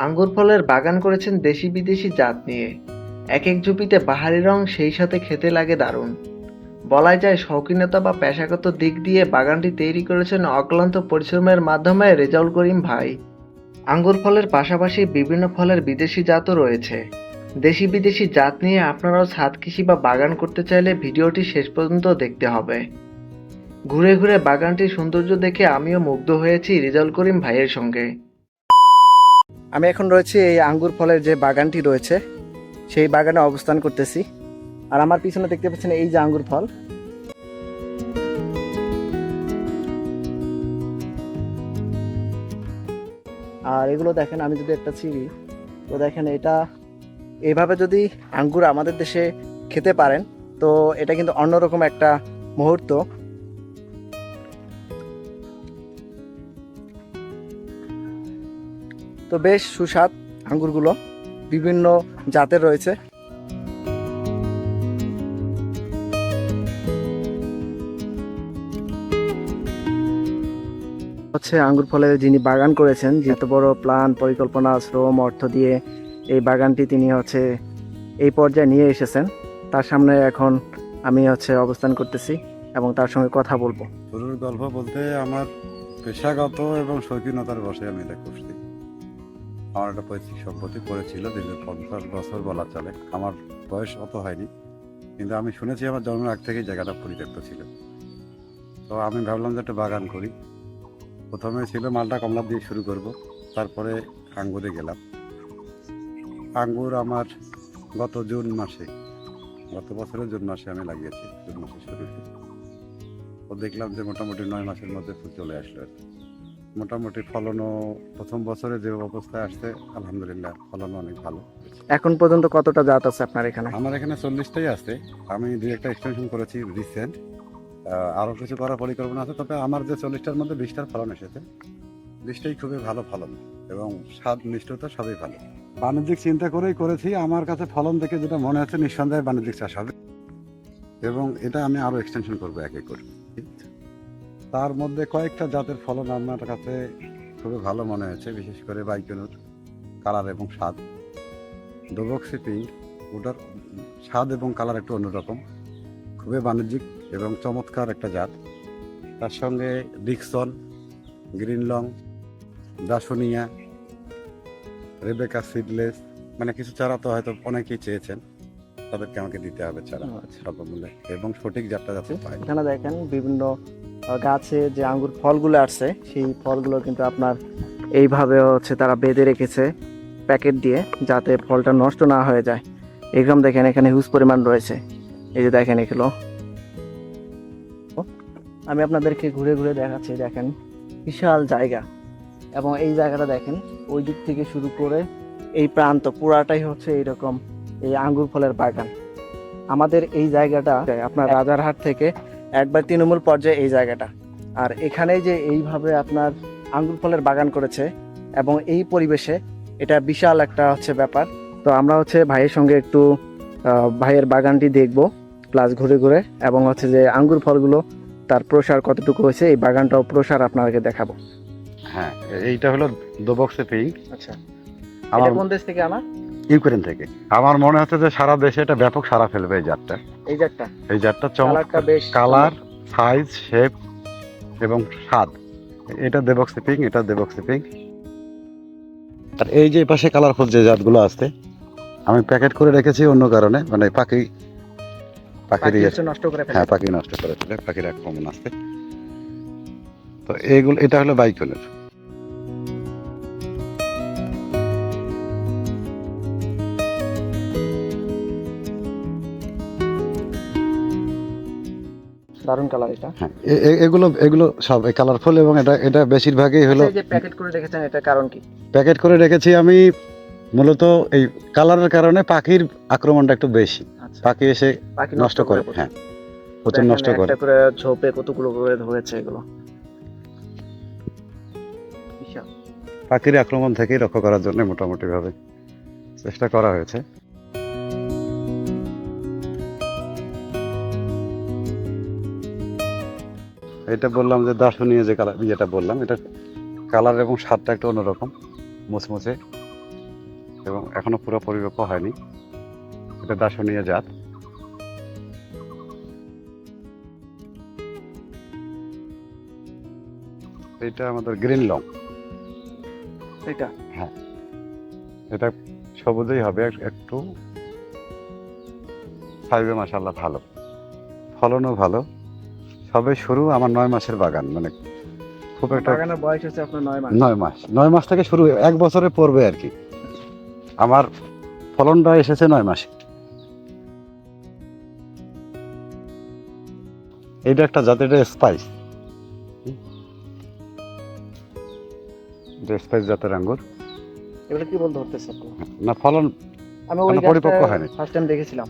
আঙ্গুর ফলের বাগান করেছেন দেশি বিদেশি জাত নিয়ে। এক এক জুপিতে বাহারি রং সেই সাথে খেতে লাগে দারুণ। বলা যায় শৌখিনতা বা পেশাগত দিক দিয়ে বাগানটি তৈরি করেছেন অক্লান্ত পরিশ্রমের মাধ্যমে রেজাউল করিম ভাই। আঙ্গুর ফলের পাশাপাশি বিভিন্ন ফলের বিদেশি জাতও রয়েছে। দেশি বিদেশি জাত নিয়ে আপনারাও ছাদ কৃষি বা বাগান করতে চাইলে ভিডিওটি শেষ পর্যন্ত দেখতে হবে। ঘুরে ঘুরে বাগানটির সৌন্দর্য দেখে আমিও মুগ্ধ হয়েছি রেজাউল করিম ভাইয়ের সঙ্গে। আমি এখন রয়েছি এই আঙ্গুর ফলের যে বাগানটি রয়েছে, সেই বাগানে অবস্থান করতেছি। আর আমার পিছনে দেখতে পাচ্ছেন এই যে আঙ্গুর ফল। আর এগুলো দেখেন, আমি যদি একটা ছিঁড়ি তো দেখেন এটা এইভাবে যদি আঙ্গুর আমাদের দেশে খেতে পারেন, তো এটা কিন্তু অন্যরকম একটা মুহূর্ত। তো বেশ সুস্বাদ আঙ্গুরগুলো বিভিন্ন জাতের রয়েছে। হচ্ছে আঙ্গুর ফলে যিনি বাগান করেছেন, যে এত বড় প্ল্যান, পরিকল্পনা, শ্রম, অর্থ দিয়ে এই বাগানটি তিনি হচ্ছে এই পর্যায়ে নিয়ে এসেছেন। তার সামনে এখন আমি হচ্ছে অবস্থান করতেছি এবং তার সঙ্গে কথা বলব। গল্প বলতে আমার পেশাগত এবং শৌখিনতার বসে আমি এটা করছি। আমার একটা পৈতৃক সম্পত্তি পড়েছিল, দীর্ঘ পঞ্চাশ বছর বলা চলে। আমার বয়স অত হয়নি, কিন্তু আমি শুনেছি আমার জন্মের আগ থেকেই জায়গাটা পরিত্যক্ত ছিল। তো আমি ভাবলাম যে একটা বাগান করি। প্রথমে ছিল মালটা কমলা দিয়ে শুরু করব, তারপরে আঙ্গুরে গেলাম। আঙ্গুর আমার গত জুন মাসে, গত বছরের জুন মাসে আমি লাগিয়েছি, জুন মাসে শুরুতে। ও দেখলাম যে মোটামুটি নয় মাসের মধ্যে ফুল চলে আসলো আর কি। মোটামুটি ফলনও প্রথম বছরে যে অবস্থায় আসছে আলহামদুলিল্লাহ ফলনও অনেক ভালো। এখন পর্যন্ত কতটা জাত আছে আপনার এখানে? আমার এখানে চল্লিশটাই আছে। আমি দুই একটা এক্সটেনশন করেছি রিসেন্ট আরও কিছু করার পরিকল্পনা আছে তবে আমার যে চল্লিশটার মধ্যে বিশটার ফলন এসেছে। বিশটাই খুবই ভালো ফলন এবং স্বাদ মিষ্টতা সবই ভালো। বাণিজ্যিক চিন্তা করেই করেছি আমার কাছে ফলন দেখে যেটা মনে হচ্ছে নিঃসন্দেহে বাণিজ্যিক চাষ হবে। এবং এটা আমি আরও এক্সটেনশন করব এক ঠিক আছে? তার মধ্যে কয়েকটা জাতের ফলন আমার কাছে খুবই ভালো মনে হয়েছে, বিশেষ করে বাইকনুর কালার এবং স্বাদ। ডোবক্সি পিঙ্ক, ওটার স্বাদ এবং কালার একটু অন্যরকম। খুবই বাণিজ্যিক এবং চমৎকার একটা জাত। তার সঙ্গে ডিকসন, গ্রিন লং দাসনিয়া রেবেকা সিডলেস মানে কিছু চারা তো হয়তো অনেকেই চেয়েছেন। তাদেরকে আমাকে দিতে হবে চারা আচ্ছা। স্বল্পমূল্যে এবং সঠিক জাতটা যাতে পায় এখানে দেখেন বিভিন্ন গাছে যে আঙ্গুর ফলগুলো আসছে সেই ফলগুলো কিন্তু আপনার এইভাবে হচ্ছে তারা বেঁধে রেখেছে প্যাকেট দিয়ে যাতে ফলটা নষ্ট না হয়ে যায়। এরকম দেখেন এখানে হিউজ পরিমাণ রয়েছে। এই যে দেখেন এগুলো। আমি আপনাদেরকে ঘুরে ঘুরে দেখাচ্ছি দেখেন বিশাল জায়গা। এবং এই জায়গাটা দেখেন ওই দিক থেকে শুরু করে এই প্রান্ত পুরাটাই হচ্ছে এইরকম এই আঙ্গুর ফলের বাগান। আমাদের এই জায়গাটা আপনার রাজারহাট থেকে একবার তৃণমূল পর্যায়ে এই জায়গাটা। আর এখানে যে এইভাবে আপনার আঙ্গুর ফলের বাগান করেছে এবং এই পরিবেশে এটা বিশাল একটা হচ্ছে ব্যাপার। তো আমরা হচ্ছে ভাইয়ের সঙ্গে একটু আহ, ভাইয়ের বাগানটি দেখব প্লাস ঘুরে ঘুরে এবং হচ্ছে যে আঙ্গুর ফলগুলো তার প্রসার কতটুকু হয়েছে এই বাগানটাও প্রসার আপনাদেরকে দেখাবো। হ্যাঁ এইটা হলো দোবক্সে পিঙ্ক আচ্ছা। আমার কোন দেশ থেকে আনা? ইউক্রেন থেকে। আমার মনে হচ্ছে যে সারা দেশে এটা ব্যাপক সারা ফেলবে এই জাতটা। এই জাতটা? এই জাতটা চমৎকার বেশ কালার সাইজ শেপ এবং স্বাদ। এটা দেবক্সি পিঙ্ক এটা দেবক্সি পিঙ্ক আর এই যে পাশে কালারফুল যে জাতগুলো আছে আমি প্যাকেট করে রেখেছি অন্য কারণে মানে পাখি পাখির পাখি ইয়ে- নষ্ট করে হ্যাঁ পাখি নষ্ট করে ফেলে পাখির আক্রমণ আসতে তো এইগুলো এটা হলো বাইকলের দারুণ কালার এটা। হ্যাঁ এগুলো এগুলো সব কালারফুল এবং এটা এটা বেশিরভাগই হলো যে প্যাকেট করে রেখেছেন এটা কারণ কি? প্যাকেট করে রেখেছি আমি মূলত এই কালারের কারণে পাখির আক্রমণটা একটু বেশি। আচ্ছা। পাখি এসে পাখি নষ্ট করে হ্যাঁ। প্রচুর নষ্ট করে একটা করে। ঝোপে কতগুলো করে ধরেছে এগুলো। পাখির আক্রমণ থেকেই রক্ষা করার জন্য মোটামুটি ভাবে চেষ্টা করা হয়েছে। এটা বললাম যে দার্শনীয় যে কালার যেটা বললাম এটা কালার এবং স্বাদটা একটু অন্যরকম মুচমুচে এবং এখনও পুরো পরিপক্ক হয়নি। এটা দার্শনীয় জাত। এটা আমাদের গ্রিন লং। এটা? হ্যাঁ। এটা সবুজেই হবে এক- একটু সাইজে মাসাল্লাহ ভালো। ফলনও ভালো। সবে শুরু আমার নয় মাসের বাগান মানে খুব একটা বাগানের বয়স হচ্ছে আপনার নয় মাস। নয় মাস নয় মাস থেকে শুরু এক বছরে পড়বে আর কি। আমার ফলনটা এসেছে নয় মাসে। এটা একটা জাতের এটা স্পাইস স্পাইস জাতের আঙ্গুর। এগুলো কি বলতে ধরতেছে না ফলন আমি ওই পরিপক্ক হয়নি। ফার্স্ট টাইম দেখেছিলাম।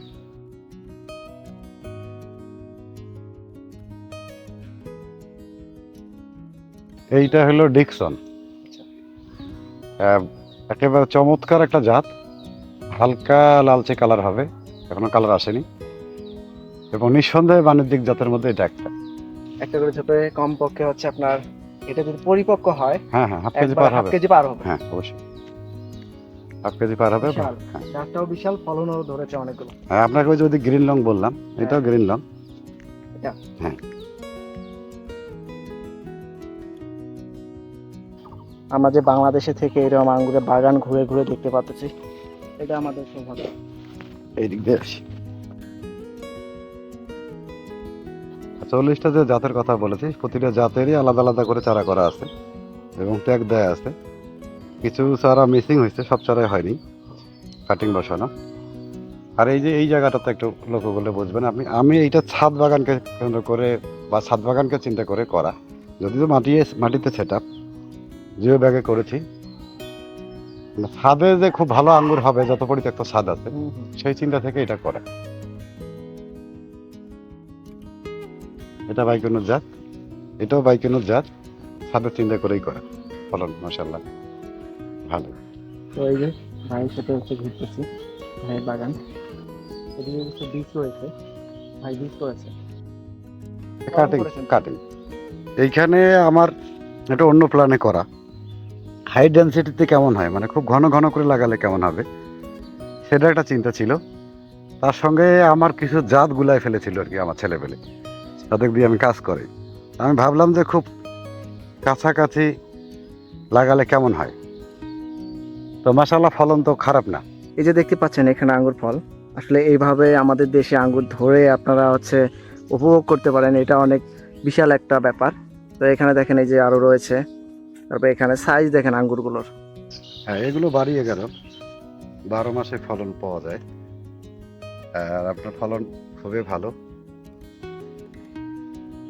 এইটা হলো ডিকসন। আচ্ছা। একেবারে চমৎকার একটা জাত। হালকা লালচে কালার হবে এখনও কালার আসেনি। এবং নিঃসন্দেহে বাণিজ্যিক জাতের মধ্যে এটা একটা। একটা করে ছোট কম পক্ষে হচ্ছে আপনার এটা যদি পরিপক্ক হয় হ্যাঁ হ্যাঁ হাফ কেজি পার হাফ হবে। কেজি পার হবে। হ্যাঁ অবশ্যই। হাফ কেজি পার হবে। বিশাল। হ্যাঁ। গাছটাও বিশাল ফলনও ধরেছে অনেকগুলো। হ্যাঁ, আপনাকে ওই যদি গ্রিন লং বললাম এটাও গ্রিন লং। এটা? হ্যাঁ। আমরা যে বাংলাদেশে থেকে এরকম আঙ্গুরের বাগান ঘুরে ঘুরে দেখতে পাচ্ছি, এটা আমাদের সৌভাগ্য। এই দিক দিয়ে আসি। চল্লিশটা যে জাতের কথা বলেছি প্রতিটা জাতেরই আলাদা আলাদা করে চারা করা আছে এবং ট্যাগ দেয়া আছে। কিছু চারা মিসিং হয়েছে, সব চারাই হয়নি কাটিং বসানো। আর এই যে এই জায়গাটাতে একটু লক্ষ্য করলে বুঝবেন আপনি, আমি এইটা ছাদ বাগানকে কেন্দ্র করে বা ছাদ বাগানকে চিন্তা করে করা। যদিও মাটি মাটিতে সেট জিও ব্যাগে করেছি। মানে ছাদে যে খুব ভালো আঙ্গুর হবে যত পরিত্যক্ত ছাদ আছে সেই চিন্তা থেকে এটা করা। এটা বাইকনুর জাত এটাও বাইকনুর জাত ছাদের চিন্তা করেই করা ফলন মাসাল্লাহ ভালো। তো এই যে ভাইয়ের সাথে হচ্ছে ঘুরতেছি ভাইয়ের বাগান। এদিকে কিছু বীজ রয়েছে ভাই বীজ করেছে। কাটিং কাটিং এইখানে আমার এটা অন্য প্ল্যানে করা। হাই ডেন্সিটিতে কেমন হয়? মানে খুব ঘন ঘন করে লাগালে কেমন হবে? সেটা একটা চিন্তা ছিল। তার সঙ্গে আমার কিছু জাত গুলাই ফেলেছিল আর কি আমার ছেলেপেলে। তাদের দিয়ে আমি কাজ করি। আমি ভাবলাম যে খুব কাছাকাছি লাগালে কেমন হয়? তো মাসাল্লাহ ফলন তো খারাপ না। এই যে দেখতে পাচ্ছেন, এখানে আঙ্গুর ফল। আসলে এইভাবে আমাদের দেশে আঙ্গুর ধরে আপনারা হচ্ছে উপভোগ করতে পারেন। এটা অনেক বিশাল একটা ব্যাপার। তো এখানে দেখেন এই যে আরও রয়েছে। তারপর এখানে সাইজ দেখেন আঙ্গুরগুলোর। হ্যাঁ এগুলো বাড়িয়ে গেল। বারো মাসে ফলন পাওয়া যায়। আর আপনার ফলন খুবই ভালো।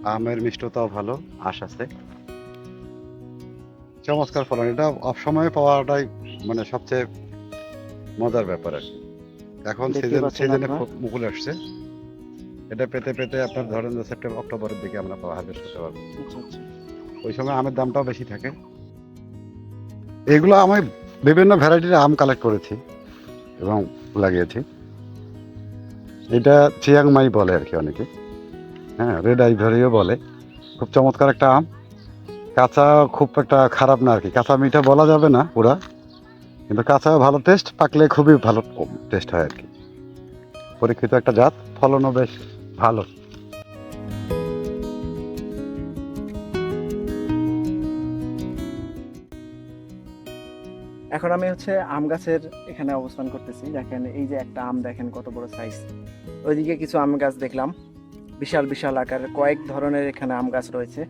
আমের মিষ্টতাও ভালো আশ আছে। চমৎকার ফলন। এটা অসময়ে পাওয়াটাই মানে সবচেয়ে মজার ব্যাপার আর এখন সিজন সিজনে মুকুল আসছে। এটা পেতে পেতে আপনার ধরেন সেপ্টেম্বর অক্টোবরের দিকে আমরা হারভেস্ট করতে পারব ওই সময় আমের দামটাও বেশি থাকে। এগুলো আমি বিভিন্ন ভ্যারাইটির আম কালেক্ট করেছি এবং লাগিয়েছি। এটা চিয়াংমাই বলে আর কি অনেকে। হ্যাঁ রেড আইভরিও বলে। খুব চমৎকার একটা আম। কাঁচা খুব একটা খারাপ না আর কি। কাঁচা মিঠা বলা যাবে না পুরা। কিন্তু কাঁচা ভালো টেস্ট পাকলে খুবই ভালো টেস্ট হয় আর কি। পরীক্ষিত একটা জাত, ফলনও বেশ ভালো। এখন আমি হচ্ছে আম গাছের এখানে অবস্থান করতেছি। দেখেন এই যে একটা আম দেখেন কত বড় সাইজ ওইদিকে কিছু আম গাছ দেখলাম। বিশাল বিশাল আকারের কয়েক ধরনের এখানে আম গাছ রয়েছে।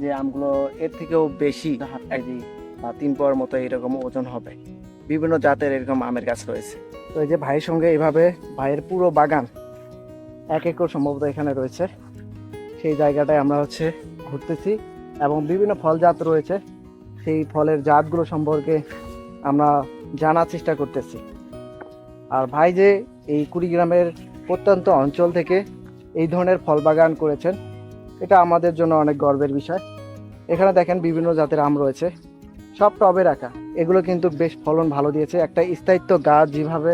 যে আমগুলো এর থেকেও বেশি কেজি বা তিন পাওয়ার মতো এরকম ওজন হবে। বিভিন্ন জাতের এরকম আমের গাছ রয়েছে। তো এই যে ভাইয়ের সঙ্গে এইভাবে ভাইয়ের পুরো বাগান এক একর সম্ভবত এখানে রয়েছে। সেই জায়গাটায় আমরা হচ্ছে ঘুরতেছি এবং বিভিন্ন ফল জাত রয়েছে। সেই ফলের জাতগুলো সম্পর্কে আমরা জানার চেষ্টা করতেছি। আর ভাই যে এই কুড়িগ্রামের প্রত্যন্ত অঞ্চল থেকে এই ধরনের ফল বাগান করেছেন, এটা আমাদের জন্য অনেক গর্বের বিষয়। এখানে দেখেন বিভিন্ন জাতের আম রয়েছে, সব টবে রাখা। এগুলো কিন্তু বেশ ফলন ভালো দিয়েছে। একটা স্থায়িত্ব গাছ যেভাবে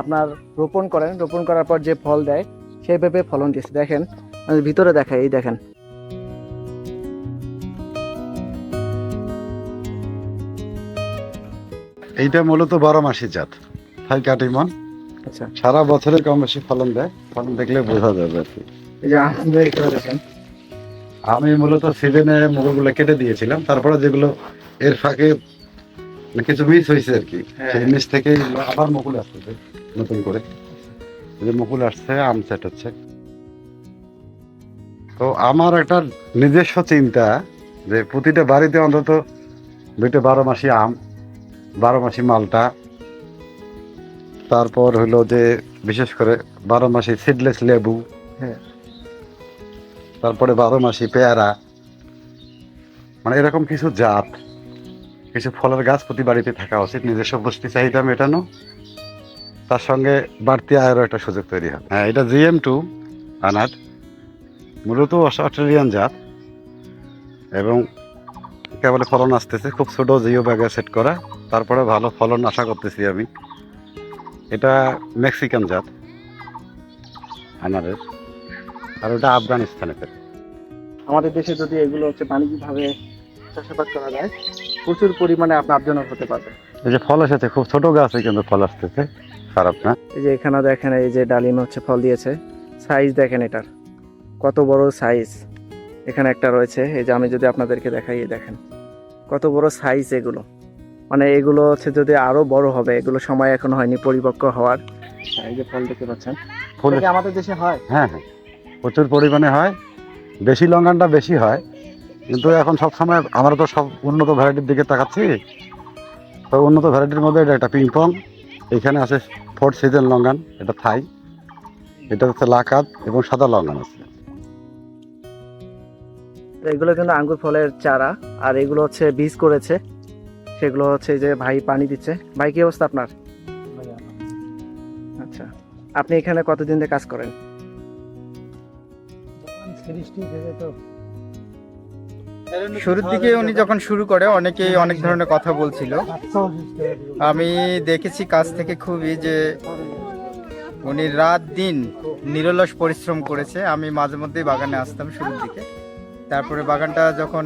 আপনার রোপণ করেন, রোপণ করার পর যে ফল দেয় সেইভাবে ফলন দিয়েছে। দেখেন ভিতরে দেখাই, এই দেখেন। এইটা মূলত বারো মাসি জাত। থাই কাটিমন আচ্ছা। সারা বছরে কম বেশি ফলন দেয়। ফলন দেখলে বোঝা যাবে আর কি। আমি মূলত সিজনে মুগুরগুলো কেটে দিয়েছিলাম। তারপরে যেগুলো এর ফাঁকে মানে কিছু মিস হয়েছে আর কি হ্যাঁ। সেই মিস থেকে আবার মুকুল আসতেছে নতুন করে। যে মুকুল আসছে আম সেট হচ্ছে। তো আমার একটা নিজস্ব চিন্তা যে প্রতিটা বাড়িতে অন্তত দুইটা বারো মাসি আম বারো মাসি মালটা। তারপর হলো যে বিশেষ করে বারো মাসি সিডলেস লেবু। হ্যাঁ। তারপরে বারো মাসি পেয়ারা। মানে এরকম কিছু জাত কিছু ফলের গাছ প্রতি বাড়িতে থাকা উচিত নিজস্ব পুষ্টি চাহিদা মেটানো। তার সঙ্গে বাড়তি আয়েরও একটা সুযোগ তৈরি হয়। হ্যাঁ এটা জিএম টু আনার। মূলত অস্ট্রেলিয়ান জাত। এবং কেবল ফলন আসতেছে খুব ছোটো জিও ব্যাগে সেট করা। তারপরে ভালো ফলন আশা করতেছি আমি। এটা মেক্সিকান জাত আনারের আর ওটা আফগানিস্তানের। আমাদের দেশে যদি এগুলো হচ্ছে বাণিজ্যিকভাবে চাষাবাদ করা যায় প্রচুর পরিমাণে আপনি লাভজনক হতে পারবেন এই যে ফল এসেছে খুব ছোট গাছে কিন্তু ফল আসতেছে খারাপ না। এই যে এখানে দেখেন এই যে ডালিম হচ্ছে ফল দিয়েছে। সাইজ দেখেন এটার কত বড় সাইজ এখানে একটা রয়েছে এই যে আমি যদি আপনাদেরকে দেখাই দেখেন কত বড় সাইজ এগুলো। মানে এগুলো হচ্ছে যদি আরও বড় হবে এগুলো সময় এখন হয়নি পরিপক্ক হওয়ার। এই যে ফল দেখতে পাচ্ছেন। ফুল কি আমাদের দেশে হয়? হ্যাঁ হ্যাঁ। প্রচুর পরিমাণে হয়। বেশি লঙ্গানটা বেশি হয়। কিন্তু এখন সব সময় আমরা তো সব উন্নত ভ্যারাইটির দিকে তাকাচ্ছি। তো উন্নত ভ্যারাইটির মধ্যে এটা একটা পিংপং এখানে আছে ফোর্থ সিজন লঙ্গান এটা থাই। এটা হচ্ছে লাকাত এবং সাদা লঙ্গান আছে। এগুলো কিন্তু আঙ্গুর ফলের চারা আর এগুলো হচ্ছে বীজ করেছে। সেগুলো হচ্ছে যে ভাই পানি দিচ্ছে। ভাই কি অবস্থা আপনার? আচ্ছা আপনি এখানে কতদিন ধরে কাজ করেন? শুরুর দিকে উনি যখন শুরু করে অনেকেই অনেক ধরনের কথা বলছিল। আমি দেখেছি কাজ থেকে খুবই যে উনি রাত দিন নিরলস পরিশ্রম করেছে। আমি মাঝে মধ্যেই বাগানে আসতাম শুরুর দিকে। তারপরে বাগানটা যখন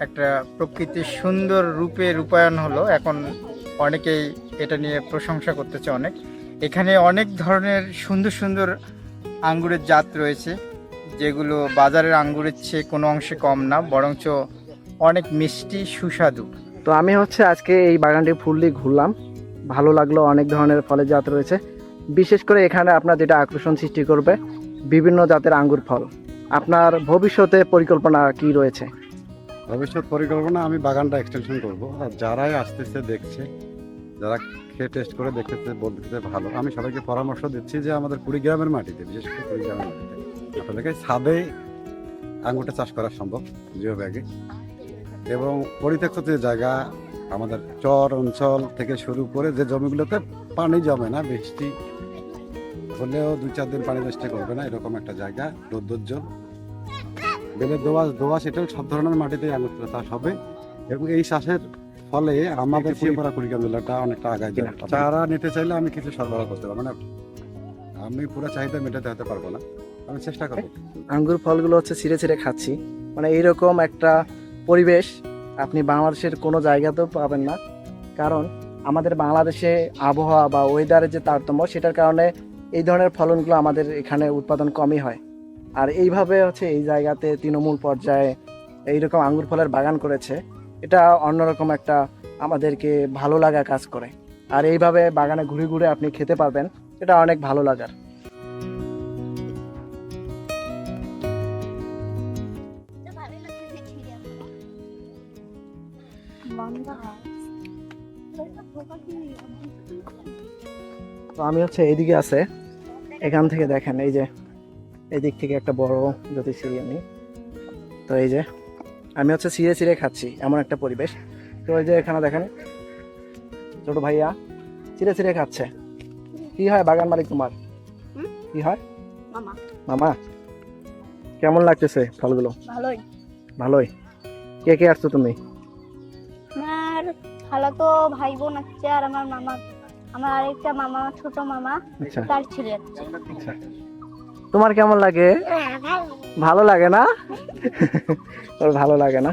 একটা প্রকৃতির সুন্দর রূপে রূপায়ণ হলো। এখন অনেকেই এটা নিয়ে প্রশংসা করতেছে অনেক। এখানে অনেক ধরনের সুন্দর সুন্দর আঙ্গুরের জাত রয়েছে, যেগুলো বাজারের আঙ্গুরের চেয়ে কোনো অংশে কম না, বরঞ্চ অনেক মিষ্টি, সুস্বাদু। তো আমি হচ্ছে আজকে এই বাগানটি ফুললি ঘুরলাম। ভালো লাগল, অনেক ধরনের ফলের জাত রয়েছে। বিশেষ করে এখানে আপনার যেটা আকর্ষণ সৃষ্টি করবে, বিভিন্ন জাতের আঙ্গুর ফল। আপনার ভবিষ্যতে পরিকল্পনা কি রয়েছে? ভবিষ্যৎ পরিকল্পনা আমি বাগানটা এক্সটেনশন করব। আর যারাই আসতেছে, দেখছে, যারা খেয়ে টেস্ট করে দেখতেছে, বলতেছে ভালো। আমি সবাইকে পরামর্শ দিচ্ছি যে আমাদের কুড়িগ্রামের মাটিতে, বিশেষ করে কুড়িগ্রামের মাটিতে, আপনাদেরকে ছাদে আঙুরটা চাষ করা সম্ভব জিও ব্যাগে এবং পরিত্যক্ত যে জায়গা, আমাদের চর অঞ্চল থেকে শুরু করে যে জমিগুলোতে পানি জমে না, বৃষ্টি হলেও দুই চার দিন পানি বৃষ্টি করবে না, এরকম একটা জায়গা, রৌদ্রোজ্জ্বল। বেলের দোয়াশ দোয়াশ এটাও সব ধরনের মাটিতে আঙুর চাষ হবে। এবং এই চাষের ফলে আমাদের শিবপাড়া কুড়িগ্রাম জেলাটা অনেকটা আগায় যাবে চারা নিতে চাইলে আমি কিছু সরবরাহ করতে পারব মানে আমি পুরো চাহিদা মেটাতে হতে পারব না। আমি চেষ্টা করব। আঙ্গুর ফলগুলো হচ্ছে ছিঁড়ে ছিঁড়ে খাচ্ছি। মানে এইরকম একটা পরিবেশ আপনি বাংলাদেশের কোনো জায়গাতেও পাবেন না। কারণ আমাদের বাংলাদেশে আবহাওয়া বা ওয়েদারের যে তারতম্য সেটার কারণে এই ধরনের ফলনগুলো আমাদের এখানে উৎপাদন কমই হয়। আর এইভাবে হচ্ছে এই জায়গাতে তৃণমূল পর্যায়ে এইরকম আঙ্গুর ফলের বাগান করেছে, এটা অন্যরকম একটা আমাদেরকে ভালো লাগা কাজ করে। আর এইভাবে বাগানে ঘুরে ঘুরে আপনি খেতে পারবেন এটা অনেক ভালো লাগার। তো আমি হচ্ছে এইদিকে আছে, এখান থেকে দেখেন, এই যে এদিক থেকে একটা বড় যদি সিঁড়ি আমি। তো এই যে আমি হচ্ছে সিঁড়ে সিঁড়ে খাচ্ছি এমন একটা পরিবেশ। তো এই যে এখানে দেখেন ছোট ভাইয়া চিড়ে চিড়ে খাচ্ছে। কি হয় বাগান মালিক তোমার? কি হয়? মামা। কেমন লাগতেছে ফলগুলো? ভালোই। ভালোই। কে কে আসছো তুমি? আমার খালাতো ভাই বোন আছে আর আমার মামা। আমার আরেকটা মামা ছোট মামা আচ্ছা। তার ছেলে আছে। আচ্ছা। তোমার কেমন লাগে? ভালো লাগে না? ওর ভালো লাগে না।